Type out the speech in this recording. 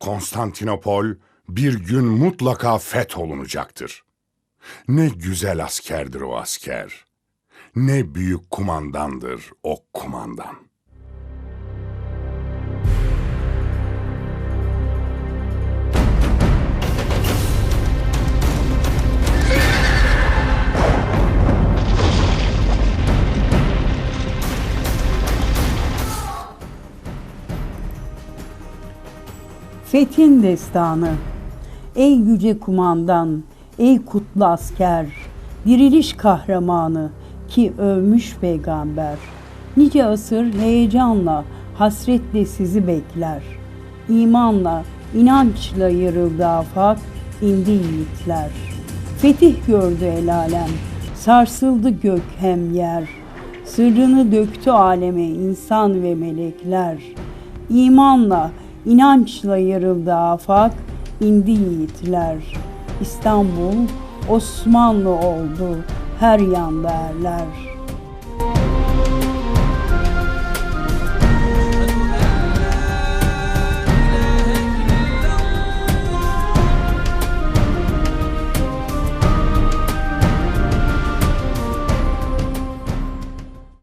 Konstantinopol bir gün mutlaka fetholunacaktır. Ne güzel askerdir o asker. Ne büyük kumandandır o kumandan. Fethin Destanı Ey yüce kumandan, ey kutlu asker, diriliş kahramanı ki övmüş peygamber. Nice asır heyecanla, hasretle sizi bekler. İmanla, inançla yarıldı afak, indi yiğitler. Fetih gördü el alem, sarsıldı gök hem yer. Sırrını döktü aleme insan ve melekler. İmanla, inançla yarıldı afak, indi yiğitler. İstanbul Osmanlı oldu her yanda erler.